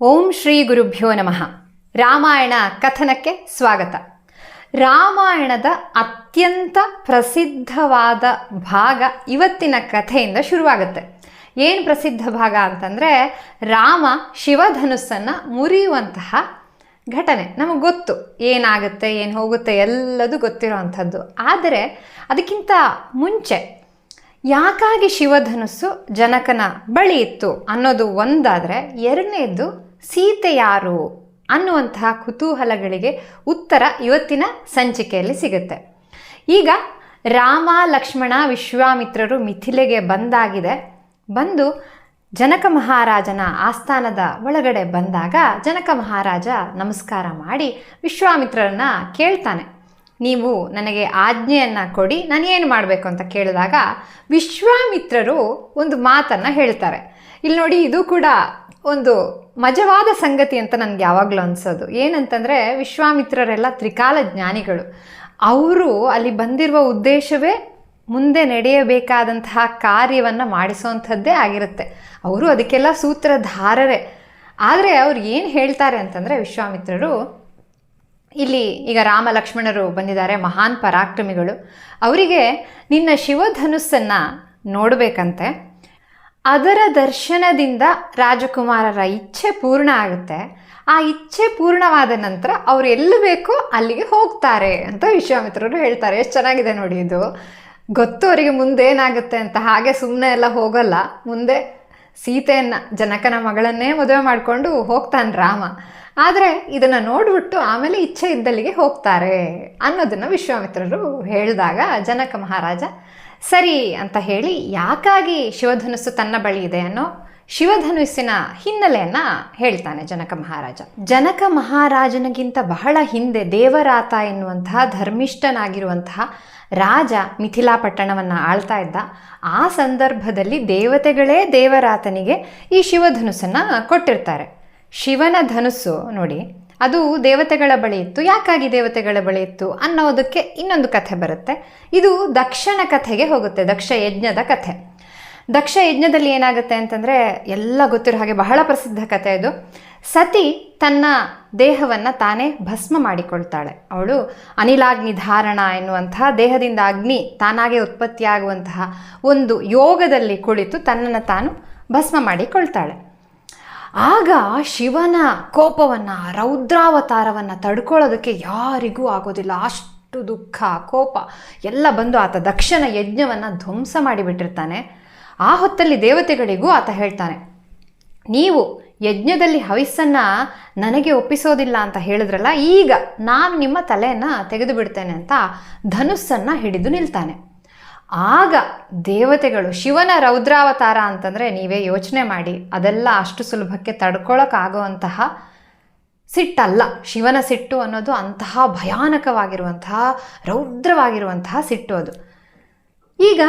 ಓಂ ಶ್ರೀ ಗುರುಭ್ಯೋ ನಮಃ. ರಾಮಾಯಣ ಕಥನಕ್ಕೆ ಸ್ವಾಗತ. ರಾಮಾಯಣದ ಅತ್ಯಂತ ಪ್ರಸಿದ್ಧವಾದ ಭಾಗ ಇವತ್ತಿನ ಕಥೆಯಿಂದ ಶುರುವಾಗುತ್ತೆ. ಏನು ಪ್ರಸಿದ್ಧ ಭಾಗ ಅಂತಂದರೆ ರಾಮ ಶಿವಧನುಸ್ಸನ್ನು ಮುರಿಯುವಂತಹ ಘಟನೆ. ನಮಗೆ ಗೊತ್ತು. ಏನಾಗುತ್ತೆ, ಏನು ಹೋಗುತ್ತೆ, ಎಲ್ಲದೂ ಗೊತ್ತಿರೋವಂಥದ್ದು ಆದರೆ ಅದಕ್ಕಿಂತ ಮುಂಚೆ ಯಾಕಾಗಿ ಶಿವಧನುಸ್ಸು ಜನಕನ ಬಳಿ ಇತ್ತು ಅನ್ನೋದು ಒಂದಾದರೆ ಎರಡನೇದು ಸೀತೆ ಯಾರು ಅನ್ನುವಂತಹ ಕುತೂಹಲಗಳಿಗೆ ಉತ್ತರ ಇವತ್ತಿನ ಸಂಚಿಕೆಯಲ್ಲಿ ಸಿಗುತ್ತೆ. ಈಗ ರಾಮ, ಲಕ್ಷ್ಮಣ, ವಿಶ್ವಾಮಿತ್ರರು ಮಿಥಿಲೆಗೆ ಬಂದಾಗಿದೆ. ಬಂದು ಜನಕ ಮಹಾರಾಜನ ಆಸ್ಥಾನದ ಒಳಗಡೆ ಬಂದಾಗ ಜನಕ ಮಹಾರಾಜ ನಮಸ್ಕಾರ ಮಾಡಿ ವಿಶ್ವಾಮಿತ್ರರನ್ನ ಕೇಳ್ತಾನೆ. ನೀವು ನನಗೆ ಆಜ್ಞೆಯನ್ನು ಕೊಡಿ, ನಾನು ಏನು ಮಾಡಬೇಕು ಅಂತ ಕೇಳಿದಾಗ ವಿಶ್ವಾಮಿತ್ರರು ಒಂದು ಮಾತನ್ನು ಹೇಳ್ತಾರೆ. ಇಲ್ಲಿ ನೋಡಿ ಇದು ಕೂಡ ಒಂದು ಮಜವಾದ ಸಂಗತಿ ಅಂತ ನನಗೆ ಯಾವಾಗಲೂ ಅನಿಸೋದು. ಏನಂತಂದರೆ ವಿಶ್ವಾಮಿತ್ರರೆಲ್ಲ ತ್ರಿಕಾಲ ಜ್ಞಾನಿಗಳು. ಅವರು ಅಲ್ಲಿ ಬಂದಿರುವ ಉದ್ದೇಶವೇ ಮುಂದೆ ನಡೆಯಬೇಕಾದಂತಹ ಕಾರ್ಯವನ್ನು ಮಾಡಿಸೋವಂಥದ್ದೇ ಆಗಿರುತ್ತೆ. ಅವರು ಅದಕ್ಕೆಲ್ಲ ಸೂತ್ರಧಾರರೇ. ಆದರೆ ಅವ್ರು ಏನು ಹೇಳ್ತಾರೆ ಅಂತಂದರೆ ವಿಶ್ವಾಮಿತ್ರರು, ಇಲ್ಲಿ ಈಗ ರಾಮ ಲಕ್ಷ್ಮಣರು ಬಂದಿದ್ದಾರೆ, ಮಹಾನ್ ಪರಾಕ್ರಮಿಗಳು. ಅವರಿಗೆ ನಿನ್ನ ಶಿವಧನುಸ್ಸನ್ನು ನೋಡಬೇಕಂತೆ. ಅದರ ದರ್ಶನದಿಂದ ರಾಜಕುಮಾರರ ಇಚ್ಛೆ ಪೂರ್ಣ ಆಗುತ್ತೆ. ಆ ಇಚ್ಛೆ ಪೂರ್ಣವಾದ ನಂತರ ಅವ್ರು ಎಲ್ಲಿ ಬೇಕೋ ಅಲ್ಲಿಗೆ ಹೋಗ್ತಾರೆ ಅಂತ ವಿಶ್ವಾಮಿತ್ರರು ಹೇಳ್ತಾರೆ. ಎಷ್ಟು ಚೆನ್ನಾಗಿದೆ ನೋಡಿ ಇದು. ಗೊತ್ತು ಅವರಿಗೆ ಮುಂದೆ ಏನಾಗುತ್ತೆ ಅಂತ. ಹಾಗೆ ಸುಮ್ಮನೆ ಎಲ್ಲ ಹೋಗಲ್ಲ. ಮುಂದೆ ಸೀತೆಯನ್ನು, ಜನಕನ ಮಗಳನ್ನೇ ಮದುವೆ ಮಾಡಿಕೊಂಡು ಹೋಗ್ತಾನೆ ರಾಮ. ಆದರೆ ಇದನ್ನು ನೋಡಿಬಿಟ್ಟು ಆಮೇಲೆ ಇಚ್ಛೆ ಇದ್ದಲ್ಲಿಗೆ ಹೋಗ್ತಾರೆ ಅನ್ನೋದನ್ನು ವಿಶ್ವಾಮಿತ್ರರು ಹೇಳಿದಾಗ ಜನಕ ಮಹಾರಾಜ ಸರಿ ಅಂತ ಹೇಳಿ ಯಾಕಾಗಿ ಶಿವಧನುಸ್ಸು ತನ್ನ ಬಳಿ ಇದೆ ಅನ್ನೋ ಶಿವಧನುಸ್ಸಿನ ಹಿನ್ನೆಲೆಯನ್ನು ಹೇಳ್ತಾನೆ ಜನಕ ಮಹಾರಾಜ. ಜನಕ ಮಹಾರಾಜನಿಗಿಂತ ಬಹಳ ಹಿಂದೆ ದೇವರಾತ ಎನ್ನುವಂತಹ ಧರ್ಮಿಷ್ಠನಾಗಿರುವಂತಹ ರಾಜ ಮಿಥಿಲಾ ಪಟ್ಟಣವನ್ನು ಆಳ್ತಾ ಇದ್ದ, ಆ ಸಂದರ್ಭದಲ್ಲಿ ದೇವತೆಗಳೇ ದೇವರಾತನಿಗೆ ಈ ಶಿವಧನುಸ್ಸನ್ನು ಕೊಟ್ಟಿರ್ತಾರೆ. ಶಿವನ ಧನುಸ್ಸು ನೋಡಿ ಅದು ದೇವತೆಗಳ ಬಳಿ ಇತ್ತು. ಯಾಕಾಗಿ ದೇವತೆಗಳ ಬಳಿ ಇತ್ತು ಅನ್ನೋದಕ್ಕೆ ಇನ್ನೊಂದು ಕಥೆ ಬರುತ್ತೆ. ಇದು ದಕ್ಷಿಣ ಕಥೆಗೆ ಹೋಗುತ್ತೆ, ದಕ್ಷ ಯಜ್ಞದ ಕಥೆ. ದಕ್ಷ ಯಜ್ಞದಲ್ಲಿ ಏನಾಗುತ್ತೆ ಅಂತಂದರೆ ಎಲ್ಲ ಗೊತ್ತಿರೋ ಹಾಗೆ ಬಹಳ ಪ್ರಸಿದ್ಧ ಕಥೆ ಇದು ಸತಿ ತನ್ನ ದೇಹವನ್ನು ತಾನೇ ಭಸ್ಮ ಮಾಡಿಕೊಳ್ತಾಳೆ. ಅವಳು ಅನಿಲಾಗ್ನಿ ಧಾರಣ ಎನ್ನುವಂತಹ ದೇಹದಿಂದ ಅಗ್ನಿ ತಾನಾಗೆ ಉತ್ಪತ್ತಿಯಾಗುವಂತಹ ಒಂದು ಯೋಗದಲ್ಲಿ ಕುಳಿತು ತನ್ನನ್ನು ತಾನು ಭಸ್ಮ ಮಾಡಿಕೊಳ್ತಾಳೆ. ಆಗ ಶಿವನ ಕೋಪವನ್ನು, ರೌದ್ರಾವತಾರವನ್ನು ತಡ್ಕೊಳ್ಳೋದಕ್ಕೆ ಯಾರಿಗೂ ಆಗೋದಿಲ್ಲ. ಅಷ್ಟು ದುಃಖ, ಕೋಪ ಎಲ್ಲ ಬಂದು ಆತ ದಕ್ಷನ ಯಜ್ಞವನ್ನು ಧ್ವಂಸ ಮಾಡಿಬಿಟ್ಟಿರ್ತಾನೆ. ಆ ಹೊತ್ತಲ್ಲಿ ದೇವತೆಗಳಿಗೂ ಆತ ಹೇಳ್ತಾನೆ, ನೀವು ಯಜ್ಞದಲ್ಲಿ ಹವಿಸ್ಸನ್ನು ನನಗೆ ಒಪ್ಪಿಸೋದಿಲ್ಲ ಅಂತ ಹೇಳಿದ್ರಲ್ಲ, ಈಗ ನಾನು ನಿಮ್ಮ ತಲೆಯನ್ನು ತೆಗೆದು ಬಿಡ್ತೇನೆ ಅಂತ ಧನುಸ್ಸನ್ನು ಹಿಡಿದು ನಿಲ್ತಾನೆ. ಆಗ ದೇವತೆಗಳು ಶಿವನ ರೌದ್ರಾವತಾರ ಅಂತಂದರೆ ನೀವೇ ಯೋಚನೆ ಮಾಡಿ, ಅದೆಲ್ಲ ಅಷ್ಟು ಸುಲಭಕ್ಕೆ ತಡ್ಕೊಳಕ್ಕಾಗುವಂತಹ ಸಿಟ್ಟಲ್ಲ. ಶಿವನ ಸಿಟ್ಟು ಅನ್ನೋದು ಅಂತಹ ಭಯಾನಕವಾಗಿರುವಂತಹ, ರೌದ್ರವಾಗಿರುವಂತಹ ಸಿಟ್ಟು ಅದು. ಈಗ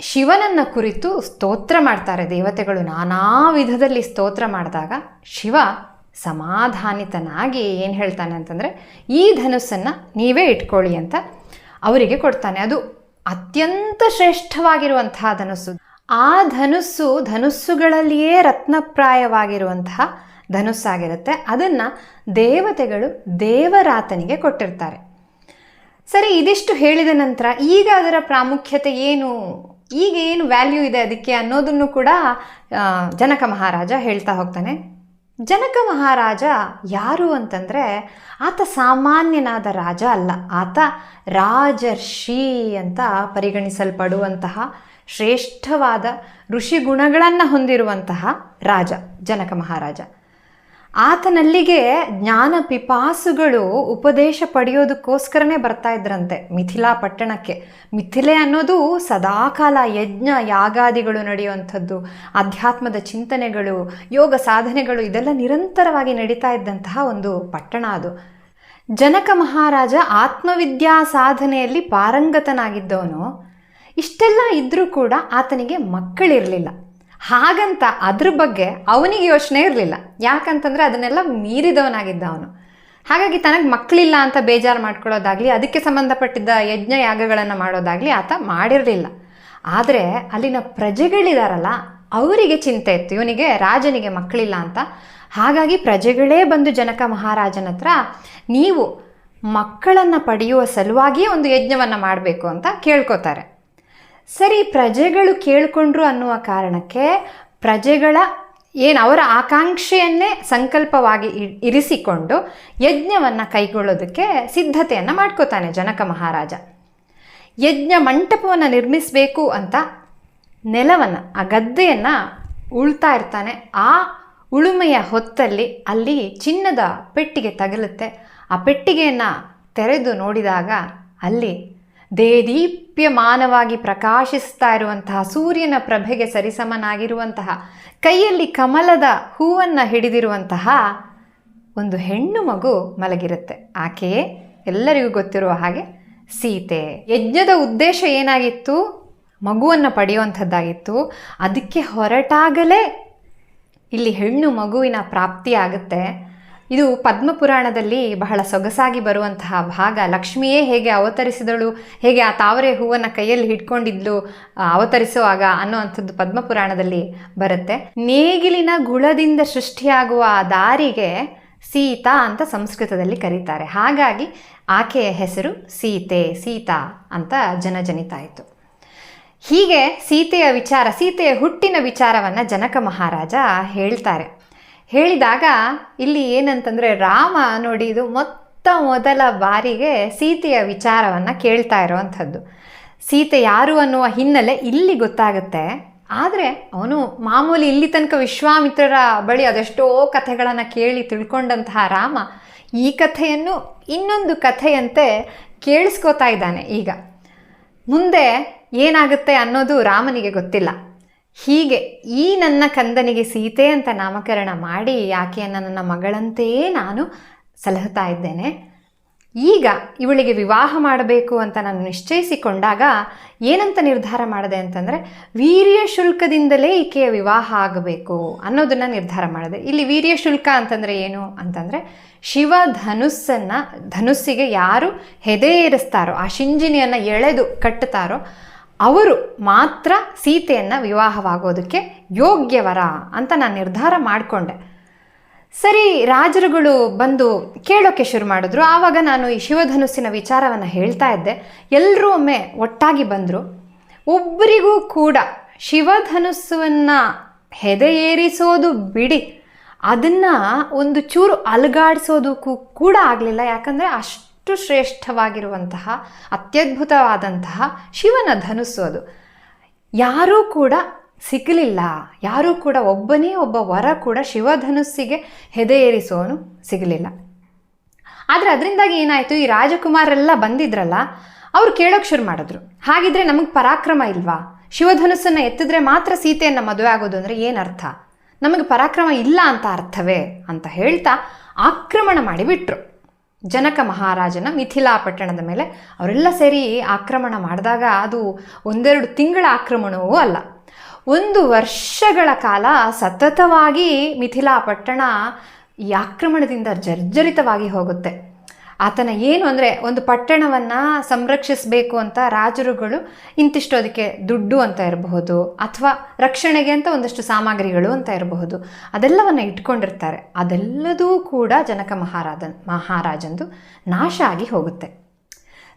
ಶಿವನನ್ನು ಕುರಿತು ಸ್ತೋತ್ರ ಮಾಡ್ತಾರೆ ದೇವತೆಗಳು. ನಾನಾ ವಿಧದಲ್ಲಿ ಸ್ತೋತ್ರ ಮಾಡಿದಾಗ ಶಿವ ಸಮಾಧಾನಿತನಾಗಿ ಏನು ಹೇಳ್ತಾನೆ ಅಂತಂದರೆ, ಈ ಧನುಸ್ಸನ್ನು ನೀವೇ ಇಟ್ಕೊಳ್ಳಿ ಅಂತ ಅವರಿಗೆ ಕೊಡ್ತಾನೆ. ಅದು ಅತ್ಯಂತ ಶ್ರೇಷ್ಠವಾಗಿರುವಂತಹ ಧನುಸ್ಸು. ಆ ಧನುಸ್ಸು ಧನುಸ್ಸುಗಳಲ್ಲಿಯೇ ರತ್ನಪ್ರಾಯವಾಗಿರುವಂತಹ ಧನುಸ್ಸಾಗಿರುತ್ತೆ. ಅದನ್ನು ದೇವತೆಗಳು ದೇವರಾತನಿಗೆ ಕೊಟ್ಟಿರ್ತಾರೆ. ಸರಿ, ಇದಿಷ್ಟು ಹೇಳಿದ ನಂತರ ಈಗ ಅದರ ಪ್ರಾಮುಖ್ಯತೆ ಏನು? ಈಗ ಏನು ವ್ಯಾಲ್ಯೂ ಇದೆ ಅದಕ್ಕೆ ಅನ್ನೋದನ್ನು ಕೂಡ ಜನಕ ಮಹಾರಾಜ ಹೇಳ್ತಾ ಹೋಗ್ತಾನೆ. ಜನಕ ಮಹಾರಾಜ ಯಾರು ಅಂತಂದರೆ ಆತ ಸಾಮಾನ್ಯನಾದ ರಾಜ ಅಲ್ಲ. ಆತ ರಾಜರ್ಷಿ ಅಂತ ಪರಿಗಣಿಸಲ್ಪಡುವಂತಹ ಶ್ರೇಷ್ಠವಾದ ಋಷಿ ಗುಣಗಳನ್ನು ಹೊಂದಿರುವಂತಹ ರಾಜ, ಜನಕ ಮಹಾರಾಜ. ಆತನಲ್ಲಿಗೆ ಜ್ಞಾನ ಪಿಪಾಸುಗಳು ಉಪದೇಶ ಪಡೆಯೋದಕ್ಕೋಸ್ಕರನೇ ಬರ್ತಾ ಇದ್ರಂತೆ ಮಿಥಿಲಾ ಪಟ್ಟಣಕ್ಕೆ. ಮಿಥಿಲೆ ಅನ್ನೋದು ಸದಾಕಾಲ ಯಜ್ಞ ಯಾಗಾದಿಗಳು ನಡೆಯುವಂಥದ್ದು, ಅಧ್ಯಾತ್ಮದ ಚಿಂತನೆಗಳು, ಯೋಗ ಸಾಧನೆಗಳು, ಇದೆಲ್ಲ ನಿರಂತರವಾಗಿ ನಡೀತಾ ಇದ್ದಂತಹ ಒಂದು ಪಟ್ಟಣ ಅದು. ಜನಕ ಮಹಾರಾಜ ಆತ್ಮವಿದ್ಯಾ ಸಾಧನೆಯಲ್ಲಿ ಪಾರಂಗತನಾಗಿದ್ದವನು. ಇಷ್ಟೆಲ್ಲ ಇದ್ದರೂ ಕೂಡ ಆತನಿಗೆ ಮಕ್ಕಳಿರಲಿಲ್ಲ. ಹಾಗಂತ ಅದ್ರ ಬಗ್ಗೆ ಅವನಿಗೆ ಯೋಚನೆ ಇರಲಿಲ್ಲ. ಯಾಕಂತಂದರೆ ಅದನ್ನೆಲ್ಲ ಮೀರಿದವನಾಗಿದ್ದ ಅವನು. ಹಾಗಾಗಿ ತನಗೆ ಮಕ್ಕಳಿಲ್ಲ ಅಂತ ಬೇಜಾರು ಮಾಡ್ಕೊಳ್ಳೋದಾಗಲಿ, ಅದಕ್ಕೆ ಸಂಬಂಧಪಟ್ಟಿದ್ದ ಯಜ್ಞ ಯಾಗಗಳನ್ನು ಮಾಡೋದಾಗಲಿ ಆತ ಮಾಡಿರಲಿಲ್ಲ. ಆದರೆ ಅಲ್ಲಿನ ಪ್ರಜೆಗಳಿದಾರಲ್ಲ, ಅವರಿಗೆ ಚಿಂತೆ ಇತ್ತು. ಇವನಿಗೆ, ರಾಜನಿಗೆ ಮಕ್ಕಳಿಲ್ಲ ಅಂತ. ಹಾಗಾಗಿ ಪ್ರಜೆಗಳೇ ಬಂದು ಜನಕ ಮಹಾರಾಜನ ಹತ್ರ, ನೀವು ಮಕ್ಕಳನ್ನು ಪಡೆಯುವ ಸಲುವಾಗಿಯೇ ಒಂದು ಯಜ್ಞವನ್ನು ಮಾಡಬೇಕು ಅಂತ ಕೇಳ್ಕೊತಾರೆ. ಸರಿ, ಪ್ರಜೆಗಳು ಕೇಳಿಕೊಂಡ್ರು ಅನ್ನುವ ಕಾರಣಕ್ಕೆ ಪ್ರಜೆಗಳ ಏನು ಅವರ ಆಕಾಂಕ್ಷೆಯನ್ನೇ ಸಂಕಲ್ಪವಾಗಿ ಇರಿಸಿಕೊಂಡು ಯಜ್ಞವನ್ನು ಕೈಗೊಳ್ಳೋದಕ್ಕೆ ಸಿದ್ಧತೆಯನ್ನು ಮಾಡ್ಕೋತಾನೆ ಜನಕ ಮಹಾರಾಜ. ಯಜ್ಞ ಮಂಟಪವನ್ನು ನಿರ್ಮಿಸಬೇಕು ಅಂತ ನೆಲವನ್ನು, ಆ ಗದ್ದೆಯನ್ನು ಉಳ್ತಾ ಇರ್ತಾನೆ. ಆ ಉಳುಮೆಯ ಹೊತ್ತಲ್ಲಿ ಅಲ್ಲಿ ಚಿನ್ನದ ಪೆಟ್ಟಿಗೆ ತಗಲುತ್ತೆ. ಆ ಪೆಟ್ಟಿಗೆಯನ್ನು ತೆರೆದು ನೋಡಿದಾಗ ಅಲ್ಲಿ ದೇದೀಪ್ಯಮಾನವಾಗಿ ಪ್ರಕಾಶಿಸ್ತಾ ಇರುವಂತಹ ಸೂರ್ಯನ ಪ್ರಭೆಗೆ ಸರಿಸಮನಾಗಿರುವಂತಹ, ಕೈಯಲ್ಲಿ ಕಮಲದ ಹೂವನ್ನು ಹಿಡಿದಿರುವಂತಹ ಒಂದು ಹೆಣ್ಣು ಮಗು ಮಲಗಿರುತ್ತೆ. ಆಕೆಯೇ ಎಲ್ಲರಿಗೂ ಗೊತ್ತಿರುವ ಹಾಗೆ ಸೀತೆ. ಯಜ್ಞದ ಉದ್ದೇಶ ಏನಾಗಿತ್ತು? ಮಗುವನ್ನು ಪಡೆಯುವಂಥದ್ದಾಗಿತ್ತು. ಅದಕ್ಕೆ ಹೊರಟಾಗಲೇ ಇಲ್ಲಿ ಹೆಣ್ಣು ಮಗುವಿನ ಪ್ರಾಪ್ತಿಯಾಗುತ್ತೆ ಇದು ಪದ್ಮಪುರಾಣದಲ್ಲಿ ಬಹಳ ಸೊಗಸಾಗಿ ಬರುವಂತಹ ಭಾಗ. ಲಕ್ಷ್ಮಿಯೇ ಹೇಗೆ ಅವತರಿಸಿದಳು, ಹೇಗೆ ಆ ತಾವರೆ ಹೂವನ್ನು ಕೈಯಲ್ಲಿ ಹಿಡ್ಕೊಂಡಿದ್ಲು ಅವತರಿಸುವಾಗ ಅನ್ನುವಂಥದ್ದು ಪದ್ಮಪುರಾಣದಲ್ಲಿ ಬರುತ್ತೆ. ನೇಗಿಲಿನ ಗುಳದಿಂದ ಸೃಷ್ಟಿಯಾಗುವ ದಾರಿಗೆ ಸೀತಾ ಅಂತ ಸಂಸ್ಕೃತದಲ್ಲಿ ಕರೀತಾರೆ. ಹಾಗಾಗಿ ಆಕೆಯ ಹೆಸರು ಸೀತೆ, ಸೀತಾ ಅಂತ ಜನಜನಿತಾಯಿತು ಹೀಗೆ ಸೀತೆಯ ವಿಚಾರ, ಸೀತೆಯ ಹುಟ್ಟಿನ ವಿಚಾರವನ್ನು ಜನಕ ಮಹಾರಾಜ ಹೇಳ್ತಾರೆ. ಹೇಳಿದಾಗ ಇಲ್ಲಿ ಏನಂತಂದರೆ ರಾಮ ನೋಡಿ ಇದು ಮೊತ್ತ ಮೊದಲ ಬಾರಿಗೆ ಸೀತೆಯ ವಿಚಾರವನ್ನು ಕೇಳ್ತಾ ಇರುವಂಥದ್ದು. ಸೀತೆ ಯಾರು ಅನ್ನುವ ಹಿನ್ನೆಲೆ ಇಲ್ಲಿ ಗೊತ್ತಾಗುತ್ತೆ. ಆದರೆ ಅವನು ಮಾಮೂಲಿ ಇಲ್ಲಿ ತನಕ ವಿಶ್ವಾಮಿತ್ರರ ಬಳಿ ಅದೆಷ್ಟೋ ಕಥೆಗಳನ್ನು ಕೇಳಿ ತಿಳ್ಕೊಂಡಂತಹ ರಾಮ ಈ ಕಥೆಯನ್ನು ಇನ್ನೊಂದು ಕಥೆಯಂತೆ ಕೇಳಿಸ್ಕೋತಾ ಇದ್ದಾನೆ ಈಗ. ಮುಂದೆ ಏನಾಗುತ್ತೆ ಅನ್ನೋದು ರಾಮನಿಗೆ ಗೊತ್ತಿಲ್ಲ. ಹೀಗೆ ಈ ನನ್ನ ಕಂದನಿಗೆ ಸೀತೆ ಅಂತ ನಾಮಕರಣ ಮಾಡಿ ಆಕೆಯನ್ನು ನನ್ನ ಮಗಳಂತೆಯೇ ನಾನು ಸಲಹುತ್ತಾ ಇದ್ದೇನೆ. ಈಗ ಇವಳಿಗೆ ವಿವಾಹ ಮಾಡಬೇಕು ಅಂತ ನಾನು ನಿಶ್ಚಯಿಸಿಕೊಂಡಾಗ ಏನಂತ ನಿರ್ಧಾರ ಮಾಡಿದೆ ಅಂತಂದರೆ ವೀರ್ಯ ಶುಲ್ಕದಿಂದಲೇ ಈಕೆಯ ವಿವಾಹ ಆಗಬೇಕು ಅನ್ನೋದನ್ನು ನಿರ್ಧಾರ ಮಾಡಿದೆ. ಇಲ್ಲಿ ವೀರ್ಯ ಶುಲ್ಕ ಅಂತಂದರೆ ಏನು ಅಂತಂದರೆ ಶಿವ ಧನುಸ್ಸನ್ನು ಧನುಸ್ಸಿಗೆ ಯಾರು ಹೆದೆ ಏರಿಸ್ತಾರೋ ಆ ಶಿಂಜಿನಿಯನ್ನು ಎಳೆದು ಕಟ್ಟುತ್ತಾರೋ ಅವರು ಮಾತ್ರ ಸೀತೆಯನ್ನು ವಿವಾಹವಾಗೋದಕ್ಕೆ ಯೋಗ್ಯವರ ಅಂತ ನಾನು ನಿರ್ಧಾರ ಮಾಡಿಕೊಂಡೆ. ಸರಿ, ರಾಜರುಗಳು ಬಂದು ಕೇಳೋಕ್ಕೆ ಶುರು ಮಾಡಿದ್ರು. ಆವಾಗ ನಾನು ಈ ಶಿವಧನುಸ್ಸಿನ ವಿಚಾರವನ್ನು ಹೇಳ್ತಾ ಇದ್ದೆ. ಎಲ್ಲರೂ ಒಮ್ಮೆ ಒಟ್ಟಾಗಿ ಬಂದರು. ಒಬ್ಬರಿಗೂ ಕೂಡ ಶಿವಧನುಸ್ಸನ್ನು ಹೆದೆಯೇರಿಸೋದು ಬಿಡಿ. ಅದನ್ನು ಒಂದು ಚೂರು ಅಲುಗಾಡಿಸೋದಕ್ಕೂ ಕೂಡ ಆಗಲಿಲ್ಲ. ಯಾಕಂದರೆ ಅಷ್ಟು ಶ್ರೇಷ್ಠವಾಗಿರುವಂತಹ, ಅತ್ಯದ್ಭುತವಾದಂತಹ ಶಿವನ ಧನುಸ್ಸು ಅದು. ಯಾರೂ ಕೂಡ ಸಿಗಲಿಲ್ಲ ಯಾರೂ ಕೂಡ ಒಬ್ಬನೇ ಒಬ್ಬ ವರ ಕೂಡ ಶಿವಧನುಸ್ಸಿಗೆ ಹೆದೇರಿಸೋನು ಸಿಗಲಿಲ್ಲ. ಆದರೆ ಅದರಿಂದಾಗಿ ಏನಾಯಿತು, ಈ ರಾಜಕುಮಾರೆಲ್ಲ ಬಂದಿದ್ರಲ್ಲ, ಅವ್ರು ಕೇಳೋಕ್ಕೆ ಶುರು ಮಾಡಿದ್ರು. ಹಾಗಿದ್ರೆ ನಮಗೆ ಪರಾಕ್ರಮ ಇಲ್ವಾ? ಶಿವಧನುಸ್ಸನ್ನು ಎತ್ತಿದ್ರೆ ಮಾತ್ರ ಸೀತೆಯನ್ನು ಮದುವೆ ಆಗೋದು ಅಂದರೆ ಏನರ್ಥ? ನಮಗೆ ಪರಾಕ್ರಮ ಇಲ್ಲ ಅಂತ ಅರ್ಥವೇ? ಅಂತ ಹೇಳ್ತಾ ಆಕ್ರಮಣ ಮಾಡಿಬಿಟ್ರು. ಜನಕ ಮಹಾರಾಜನ ಮಿಥಿಲಾ ಪಟ್ಟಣದ ಮೇಲೆ ಅವರೆಲ್ಲ ಸೇರಿ ಆಕ್ರಮಣ ಮಾಡಿದಾಗ ಅದು ಒಂದೆರಡು ತಿಂಗಳ ಆಕ್ರಮಣವೂ ಅಲ್ಲ. ಒಂದು ವರ್ಷಗಳ ಕಾಲ ಸತತವಾಗಿ ಮಿಥಿಲಾ ಪಟ್ಟಣ ಈ ಆಕ್ರಮಣದಿಂದ ಜರ್ಜರಿತವಾಗಿ ಹೋಗುತ್ತೆ. ಆತನ ಏನು ಅಂದರೆ ಒಂದು ಪಟ್ಟಣವನ್ನು ಸಂರಕ್ಷಿಸಬೇಕು ಅಂತ ರಾಜರುಗಳು ಇಂತಿಷ್ಟು ಅದಕ್ಕೆ ದುಡ್ಡು ಅಂತ ಇರಬಹುದು, ಅಥವಾ ರಕ್ಷಣೆಗೆ ಅಂತ ಒಂದಷ್ಟು ಸಾಮಗ್ರಿಗಳು ಅಂತ ಇರಬಹುದು. ಅದೆಲ್ಲವನ್ನು ಇಟ್ಕೊಂಡಿರ್ತಾರೆ. ಅದೆಲ್ಲದೂ ಕೂಡ ಜನಕ ಮಹಾರಾಜನ್, ಮಹಾರಾಜಂದು ನಾಶ ಆಗಿ ಹೋಗುತ್ತೆ.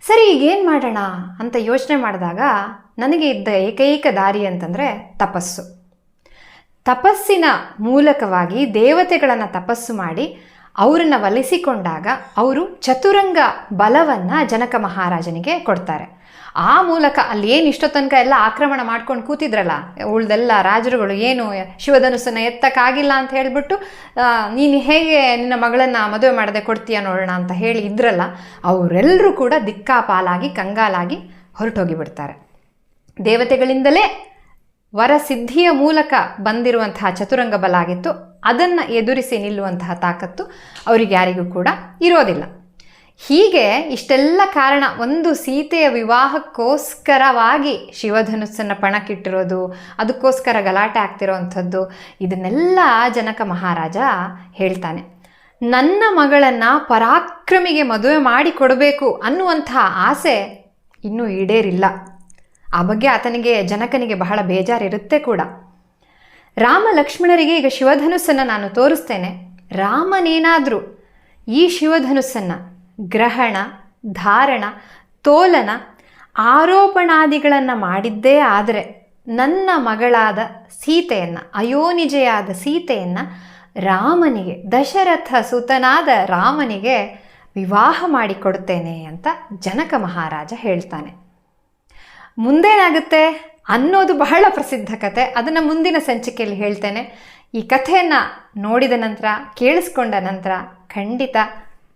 ಸರಿ, ಈಗೇನು ಮಾಡೋಣ ಅಂತ ಯೋಚನೆ ಮಾಡಿದಾಗ ನನಗೆ ಇದ್ದ ಏಕೈಕ ದಾರಿ ಅಂತಂದರೆ ತಪಸ್ಸು. ತಪಸ್ಸಿನ ಮೂಲಕವಾಗಿ ದೇವತೆಗಳನ್ನು ತಪಸ್ಸು ಮಾಡಿ ಅವರನ್ನು ಒಲಿಸಿಕೊಂಡಾಗ ಅವರು ಚತುರಂಗ ಬಲವನ್ನು ಜನಕ ಮಹಾರಾಜನಿಗೆ ಕೊಡ್ತಾರೆ. ಆ ಮೂಲಕ ಅಲ್ಲಿ ಏನು ಇಷ್ಟೋ ತನಕ ಎಲ್ಲ ಆಕ್ರಮಣ ಮಾಡ್ಕೊಂಡು ಕೂತಿದ್ರಲ್ಲ, ಉಳ್ದೆಲ್ಲ ರಾಜರುಗಳು ಏನು ಶಿವಧನುಸ್ಸನ್ನು ಎತ್ತಕ್ಕಾಗಿಲ್ಲ ಅಂತ ಹೇಳಿಬಿಟ್ಟು ನೀನು ಹೇಗೆ ನಿನ್ನ ಮಗಳನ್ನು ಮದುವೆ ಮಾಡದೆ ಕೊಡ್ತೀಯ ನೋಡೋಣ ಅಂತ ಹೇಳಿ ಇದ್ರಲ್ಲ ಅವರೆಲ್ಲರೂ ಕೂಡ ದಿಕ್ಕಾಪಾಲಾಗಿ, ಕಂಗಾಲಾಗಿ ಹೊರಟೋಗಿಬಿಡ್ತಾರೆ ದೇವತೆಗಳಿಂದಲೇ ವರಸಿದ್ಧಿಯ ಮೂಲಕ ಬಂದಿರುವಂತಹ ಚತುರಂಗ ಬಲ ಆಗಿತ್ತು. ಅದನ್ನು ಎದುರಿಸಿ ನಿಲ್ಲುವಂತಹ ತಾಕತ್ತು ಅವರಿಗೆ ಯಾರಿಗೂ ಕೂಡ ಇರೋದಿಲ್ಲ. ಹೀಗೆ ಇಷ್ಟೆಲ್ಲ ಕಾರಣ ಒಂದು ಸೀತೆಯ ವಿವಾಹಕ್ಕೋಸ್ಕರವಾಗಿ ಶಿವಧನುಸ್ಸನ್ನು ಪಣಕ್ಕಿಟ್ಟಿರೋದು, ಅದಕ್ಕೋಸ್ಕರ ಗಲಾಟೆ ಆಗ್ತಿರೋವಂಥದ್ದು ಇದನ್ನೆಲ್ಲ ಜನಕ ಮಹಾರಾಜ ಹೇಳ್ತಾನೆ. ನನ್ನ ಮಗಳನ್ನು ಪರಾಕ್ರಮಿಗೆ ಮದುವೆ ಮಾಡಿ ಕೊಡಬೇಕು ಅನ್ನುವಂಥ ಆಸೆ ಇನ್ನೂ ಈಡೇರಿಲ್ಲ. ಆ ಬಗ್ಗೆ ಆತನಿಗೆ, ಜನಕನಿಗೆ ಬಹಳ ಬೇಜಾರಿರುತ್ತೆ ಕೂಡ. ರಾಮ ಲಕ್ಷ್ಮಣರಿಗೆ ಈಗ ಶಿವಧನುಸ್ಸನ್ನು ನಾನು ತೋರಿಸ್ತೇನೆ. ರಾಮನೇನಾದರೂ ಈ ಶಿವಧನುಸ್ಸನ್ನು ಗ್ರಹಣ, ಧಾರಣ, ತೋಲನ, ಆರೋಪಣಾದಿಗಳನ್ನು ಮಾಡಿದ್ದೇ ಆದರೆ ನನ್ನ ಮಗಳಾದ ಸೀತೆಯನ್ನು, ಅಯೋನಿಜೆಯಾದ ಸೀತೆಯನ್ನು ರಾಮನಿಗೆ, ದಶರಥ ಸುತನಾದ ರಾಮನಿಗೆ ವಿವಾಹ ಮಾಡಿಕೊಡ್ತೇನೆ ಅಂತ ಜನಕ ಮಹಾರಾಜ ಹೇಳ್ತಾನೆ. ಮುಂದೇನಾಗುತ್ತೆ ಅನ್ನೋದು ಬಹಳ ಪ್ರಸಿದ್ಧ ಕತೆ. ಅದನ್ನು ಮುಂದಿನ ಸಂಚಿಕೆಯಲ್ಲಿ ಹೇಳ್ತೇನೆ. ಈ ಕಥೆಯನ್ನು ನೋಡಿದ ನಂತರ, ಕೇಳಿಸ್ಕೊಂಡ ನಂತರ ಖಂಡಿತ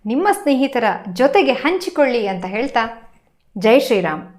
ನಿಮ್ಮ ಸ್ನೇಹಿತರ ಜೊತೆಗೆ ಹಂಚಿಕೊಳ್ಳಿ ಅಂತ ಹೇಳ್ತಾ, ಜೈ ಶ್ರೀರಾಮ್.